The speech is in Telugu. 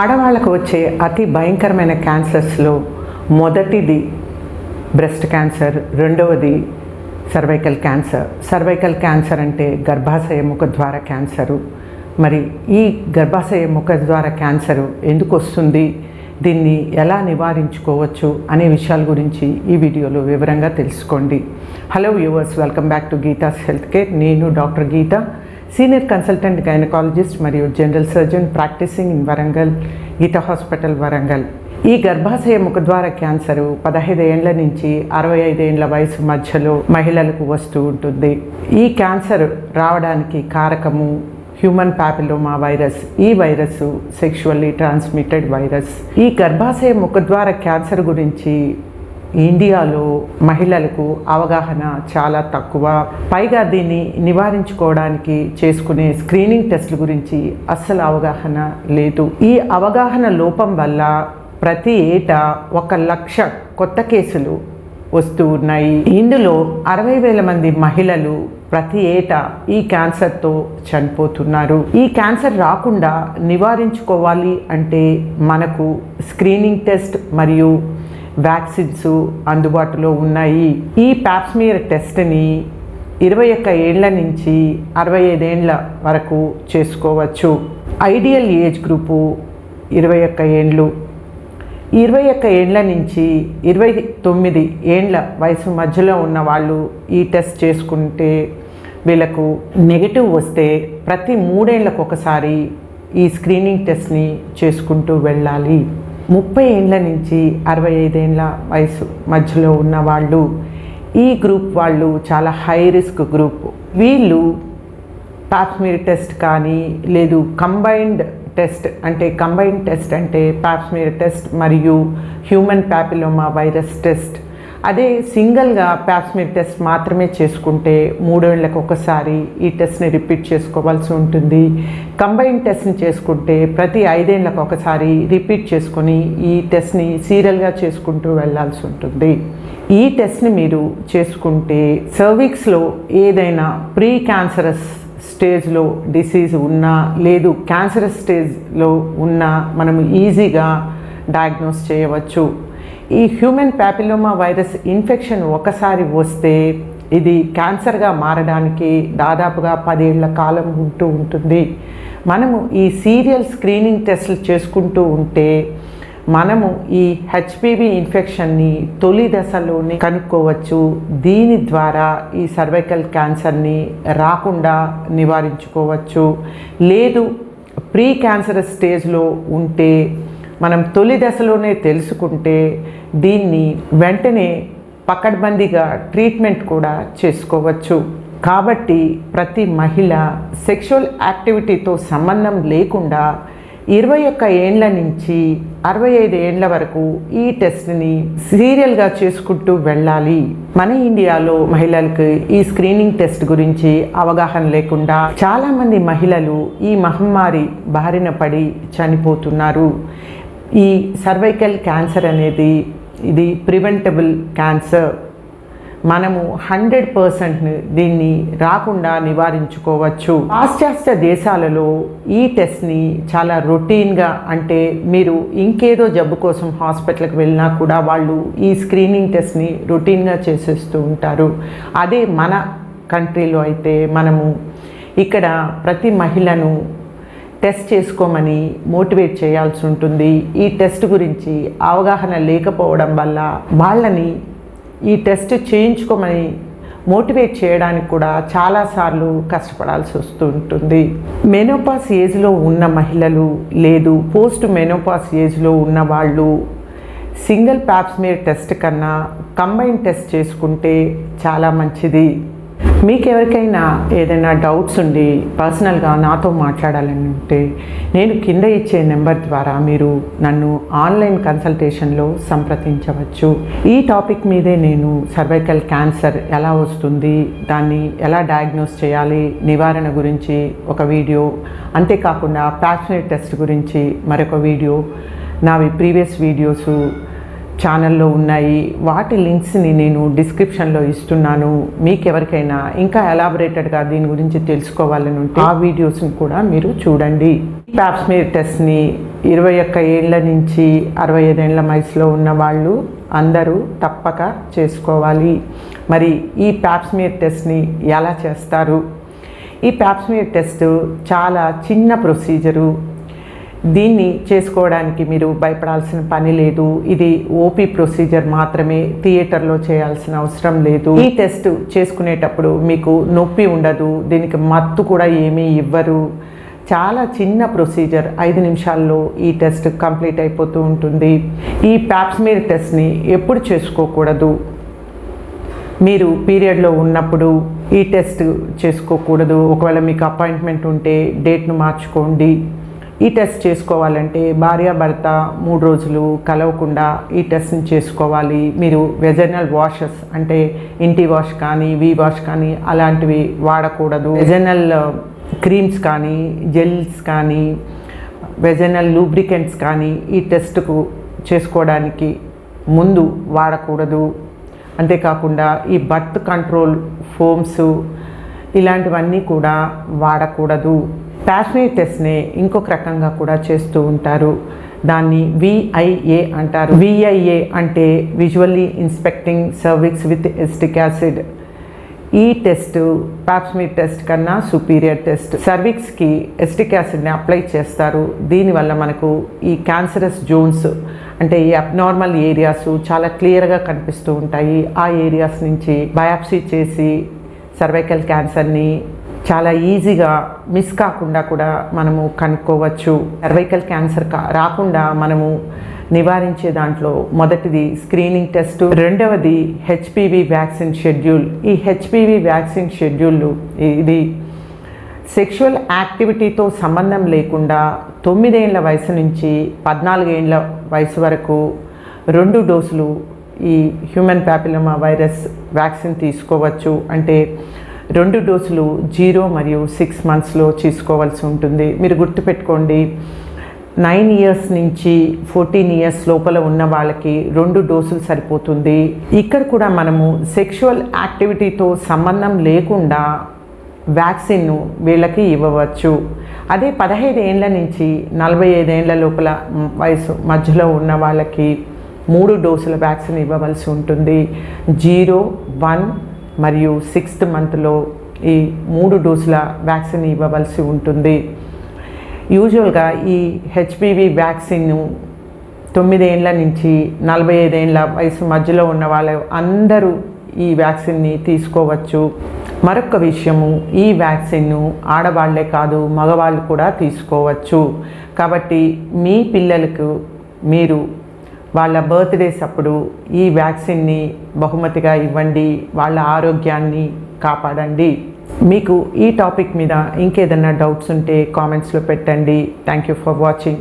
ఆడవాళ్ళకు వచ్చే అతి భయంకరమైన క్యాన్సర్స్లో మొదటిది బ్రెస్ట్ క్యాన్సర్ రెండవది సర్వైకల్ క్యాన్సర్. సర్వైకల్ క్యాన్సర్ అంటే గర్భాశయ ముఖ ద్వారా క్యాన్సరు. మరి ఈ గర్భాశయ ముఖ ద్వారా క్యాన్సరు ఎందుకు వస్తుంది? దీన్ని ఎలా నివారించుకోవచ్చు అనే విషయాల గురించి ఈ వీడియోలో వివరంగా తెలుసుకోండి. Hello viewers welcome back to Geetha's health care నేను doctor Geetha. Senior consultant gynaecologist మరియు general surgeon practising in Warangal Geetha hospital Warangal. ఈ గర్భాశయ ముఖద్వార క్యాన్సరు పదహైదు ఏండ్ల నుంచి అరవై ఐదు ఏండ్ల వయసు మధ్యలో మహిళలకు వస్తూ ఉంటుంది. ఈ క్యాన్సర్ రావడానికి కారకము హ్యూమన్ ప్యాపిలోమా వైరస్. ఈ వైరస్ సెక్షువల్లీ ట్రాన్స్మిటెడ్ వైరస్. ఈ గర్భాశయ ముఖద్వార క్యాన్సర్ గురించి ఇండియాలో మహిళలకు అవగాహన చాలా తక్కువ. పైగా దీన్ని నివారించుకోవడానికి చేసుకునే స్క్రీనింగ్ టెస్ట్ల గురించి అస్సలు అవగాహన లేదు. ఈ అవగాహన లోపం వల్ల ప్రతి ఏటా ఒక లక్ష కొత్త కేసులు వస్తూ ఉన్నాయి. ఇందులో అరవై వేల మంది మహిళలు ప్రతి ఏటా ఈ క్యాన్సర్తో చనిపోతున్నారు. ఈ క్యాన్సర్ రాకుండా నివారించుకోవాలి అంటే మనకు స్క్రీనింగ్ టెస్ట్ మరియు వ్యాక్సిన్స్ అందుబాటులో ఉన్నాయి. ఈ ప్యాప్స్మియర్ టెస్ట్ని ఇరవై ఒక్క ఏళ్ళ నుంచి అరవై ఐదేండ్ల వరకు చేసుకోవచ్చు. ఐడియల్ ఏజ్ గ్రూపు ఇరవై ఒక్క ఏండ్లు ఇరవై ఒక్క ఏండ్ల నుంచి ఇరవై తొమ్మిది ఏండ్ల వయసు మధ్యలో ఉన్న వాళ్ళు ఈ టెస్ట్ చేసుకుంటే వీళ్ళకు నెగిటివ్ వస్తే ప్రతి మూడేళ్ళకు ఒకసారి ఈ స్క్రీనింగ్ టెస్ట్ని చేసుకుంటూ వెళ్ళాలి. ముప్పై ఏండ్ల నుంచి అరవై ఐదేండ్ల వయసు మధ్యలో ఉన్న వాళ్ళు ఈ గ్రూప్ వాళ్ళు చాలా హై రిస్క్ గ్రూప్. వీళ్ళు పాప్స్మీర్ టెస్ట్ కానీ లేదు కంబైన్డ్ టెస్ట్ అంటే కంబైన్డ్ టెస్ట్ అంటే పాప్స్మీర్ టెస్ట్ మరియు హ్యూమన్ ప్యాపిలోమా వైరస్ టెస్ట్ అదే సింగిల్గా ప్యాప్స్మీర్ టెస్ట్ మాత్రమే చేసుకుంటే మూడేళ్ళకు ఒకసారి ఈ టెస్ట్ని రిపీట్ చేసుకోవాల్సి ఉంటుంది. కంబైన్ టెస్ట్ని చేసుకుంటే ప్రతి ఐదేళ్ళకు ఒకసారి రిపీట్ చేసుకొని ఈ టెస్ట్ని సీరియల్గా చేసుకుంటూ వెళ్ళాల్సి ఉంటుంది. ఈ టెస్ట్ని మీరు చేసుకుంటే సర్వీక్స్లో ఏదైనా ప్రీ క్యాన్సరస్ స్టేజ్లో డిసీజ్ ఉన్నా లేదు క్యాన్సరస్ స్టేజ్లో ఉన్నా మనం ఈజీగా డయాగ్నోస్ చేయవచ్చు. ఈ హ్యూమన్ ప్యాపిలోమా వైరస్ ఇన్ఫెక్షన్ ఒకసారి వస్తే ఇది క్యాన్సర్గా మారడానికి దాదాపుగా పదేళ్ళ కాలం ఉంటూ ఉంటుంది. మనము ఈ సీరియల్ స్క్రీనింగ్ టెస్ట్లు చేసుకుంటూ ఉంటే మనము ఈ హెచ్పివి ఇన్ఫెక్షన్ని తొలి దశలోనే కనుక్కోవచ్చు. దీని ద్వారా ఈ సర్వైకల్ క్యాన్సర్ని రాకుండా నివారించుకోవచ్చు. లేదు ప్రీ క్యాన్సర్ స్టేజ్లో ఉంటే మనం తొలి దశలోనే తెలుసుకుంటే దీన్ని వెంటనే పకడ్బందీగా ట్రీట్మెంట్ కూడా చేసుకోవచ్చు. కాబట్టి ప్రతి మహిళ సెక్షువల్ యాక్టివిటీతో సంబంధం లేకుండా ఇరవై ఒక్క ఏండ్ల నుంచి అరవై ఐదు ఏండ్ల వరకు ఈ టెస్ట్ని సీరియల్గా చేసుకుంటూ వెళ్ళాలి. మన ఇండియాలో మహిళలకు ఈ స్క్రీనింగ్ టెస్ట్ గురించి అవగాహన లేకుండా చాలామంది మహిళలు ఈ మహమ్మారి బారిన పడి చనిపోతున్నారు. ఈ సర్వైకల్ క్యాన్సర్ అనేది ఇది ప్రివెంటబుల్ క్యాన్సర్ మనము హండ్రెడ్ పర్సెంట్ దీన్ని రాకుండా నివారించుకోవచ్చు. పాశ్చాత్య దేశాలలో ఈ టెస్ట్ని చాలా రొటీన్గా అంటే మీరు ఇంకేదో జబ్బు కోసం హాస్పిటల్కి వెళ్ళినా కూడా వాళ్ళు ఈ స్క్రీనింగ్ టెస్ట్ని రొటీన్గా చేసేస్తూ ఉంటారు. అదే మన కంట్రీలో అయితే మనము ఇక్కడ ప్రతి మహిళను టెస్ట్ చేసుకోమని మోటివేట్ చేయాల్సి ఉంటుంది. ఈ టెస్ట్ గురించి అవగాహన లేకపోవడం వల్ల వాళ్ళని ఈ టెస్ట్ చేయించుకోమని మోటివేట్ చేయడానికి కూడా చాలాసార్లు కష్టపడాల్సి వస్తూ ఉంటుంది. మెనోపాస్ ఏజ్లో ఉన్న మహిళలు లేదు. పోస్ట్ మెనోపాస్ ఏజ్లో ఉన్న వాళ్ళు సింగిల్ ప్యాప్స్మీర్ టెస్ట్ కన్నా కంబైన్ టెస్ట్ చేసుకుంటే చాలా మంచిది. మీకు ఎవరికైనా ఏదైనా డౌట్స్ ఉండి పర్సనల్గా నాతో మాట్లాడాలని ఉంటే నేను కింద ఇచ్చే నెంబర్ ద్వారా మీరు నన్ను ఆన్లైన్ కన్సల్టేషన్లో సంప్రదించవచ్చు. ఈ టాపిక్ మీదే నేను సర్వైకల్ క్యాన్సర్ ఎలా వస్తుంది దాన్ని ఎలా డయాగ్నోస్ చేయాలి నివారణ గురించి ఒక వీడియో అంతేకాకుండా ప్యాప్స్మేట్ టెస్ట్ గురించి మరొక వీడియో నావి ప్రీవియస్ వీడియోసు ఛానల్లో ఉన్నాయి. వాటి లింక్స్ని నేను డిస్క్రిప్షన్లో ఇస్తున్నాను. మీకు ఎవరికైనా ఇంకా ఎలాబొరేటెడ్గా దీని గురించి తెలుసుకోవాలని ఉంటే ఆ వీడియోస్ని కూడా మీరు చూడండి. ప్యాప్స్మీర్ టెస్ట్ని ఇరవై ఒక్క ఏళ్ళ నుంచి అరవై ఐదేళ్ళ వయసులో ఉన్న వాళ్ళు అందరూ తప్పక చేసుకోవాలి. మరి ఈ ప్యాప్స్మీర్ టెస్ట్ని ఎలా చేస్తారు? ఈ ప్యాప్స్మీర్ టెస్ట్ చాలా చిన్న ప్రొసీజరు. దీన్ని చేసుకోవడానికి మీరు భయపడాల్సిన పని లేదు. ఇది ఓపీ ప్రొసీజర్ మాత్రమే థియేటర్లో చేయాల్సిన అవసరం లేదు. ఈ టెస్ట్ చేసుకునేటప్పుడు మీకు నొప్పి ఉండదు దీనికి మత్తు కూడా ఏమీ ఇవ్వరు. చాలా చిన్న ప్రొసీజర్ ఐదు నిమిషాల్లో ఈ టెస్ట్ కంప్లీట్ అయిపోతూ ఉంటుంది. ఈ ప్యాప్స్మీర్ టెస్ట్ని ఎప్పుడు చేసుకోకూడదు? మీరు పీరియడ్లో ఉన్నప్పుడు ఈ టెస్ట్ చేసుకోకూడదు. ఒకవేళ మీకు అపాయింట్మెంట్ ఉంటే డేట్ను మార్చుకోండి. ఈ టెస్ట్ చేసుకోవాలంటే భార్యాభర్త మూడు రోజులు కలవకుండా ఈ టెస్ట్ని చేసుకోవాలి. మీరు వెజనల్ వాషెస్ అంటే ఇంటి వాష్ కానీ వి వాష్ కానీ అలాంటివి వాడకూడదు. వెజనల్ క్రీమ్స్ uh, కానీ జెల్స్ కానీ వెజనల్ లూబ్రికెంట్స్ కానీ ఈ టెస్ట్కు చేసుకోవడానికి ముందు వాడకూడదు. అంతేకాకుండా ఈ బర్త్ కంట్రోల్ ఫోమ్స్ ఇలాంటివన్నీ కూడా వాడకూడదు. ప్యాషనరీ టెస్ట్ని ఇంకొక రకంగా కూడా చేస్తూ ఉంటారు. దాన్ని విఐఏ అంటారు. విఐఏ అంటే visually inspecting cervix with acetic acid ఈ టెస్ట్ పాప్స్మీర్ టెస్ట్ కన్నా సుపీరియర్ టెస్ట్. సర్విక్స్కి ఎస్టిక్ యాసిడ్ని అప్లై చేస్తారు. దీనివల్ల మనకు ఈ క్యాన్సరస్ జోన్స్ అంటే ఈ అబ్నార్మల్ ఏరియాస్ చాలా క్లియర్గా కనిపిస్తూ ఉంటాయి. ఆ ఏరియాస్ నుంచి బయాప్సీ చేసి సర్వైకల్ క్యాన్సర్ని చాలా ఈజీగా మిస్ కాకుండా కూడా మనము కనుక్కోవచ్చు. సర్వైకల్ క్యాన్సర్ కా రాకుండా మనము నివారించే దాంట్లో మొదటిది స్క్రీనింగ్ టెస్ట్ రెండవది హెచ్పివి వ్యాక్సిన్ షెడ్యూల్ ఈ హెచ్పివి వ్యాక్సిన్ షెడ్యూల్ ఇది సెక్షువల్ యాక్టివిటీతో సంబంధం లేకుండా తొమ్మిదేళ్ళ వయసు నుంచి పద్నాలుగేళ్ళ వయసు వరకు రెండు డోసులు ఈ హ్యూమన్ ప్యాపిలమా వైరస్ వ్యాక్సిన్ తీసుకోవచ్చు. అంటే రెండు డోసులు జీరో మరియు సిక్స్ మంత్స్లో తీసుకోవాల్సి ఉంటుంది. మీరు గుర్తుపెట్టుకోండి నైన్ ఇయర్స్ నుంచి ఫోర్టీన్ ఇయర్స్ లోపల ఉన్న వాళ్ళకి రెండు డోసులు సరిపోతుంది. ఇక్కడ కూడా మనము సెక్షువల్ యాక్టివిటీతో సంబంధం లేకుండా వ్యాక్సిన్ను వీళ్ళకి ఇవ్వవచ్చు. అదే పదహైదు ఏండ్ల నుంచి నలభై ఐదేళ్ళ లోపల వయసు మధ్యలో ఉన్న వాళ్ళకి మూడు డోసుల వ్యాక్సిన్ ఇవ్వవలసి ఉంటుంది. జీరో వన్ మరియు సిక్స్త్ మంత్లో ఈ మూడు డోసుల వ్యాక్సిన్ ఇవ్వవలసి ఉంటుంది. యూజువల్గా ఈ హెచ్పివి వ్యాక్సిన్ను తొమ్మిదేండ్ల నుంచి నలభై ఐదేండ్ల వయసు మధ్యలో ఉన్న వాళ్ళు అందరూ ఈ వ్యాక్సిన్ని తీసుకోవచ్చు. మరొక విషయము ఈ వ్యాక్సిన్ను ఆడవాళ్ళే కాదు మగవాళ్ళు కూడా తీసుకోవచ్చు. కాబట్టి మీ పిల్లలకు మీరు వాళ్ళ బర్త్డేస్ అప్పుడు ఈ వ్యాక్సిన్ని బహుమతిగా ఇవ్వండి వాళ్ళ ఆరోగ్యాన్ని కాపాడండి. మీకు ఈ టాపిక్ మీద ఇంకేదన్నా డౌట్స్ ఉంటే కామెంట్స్లో పెట్టండి. Thank you for watching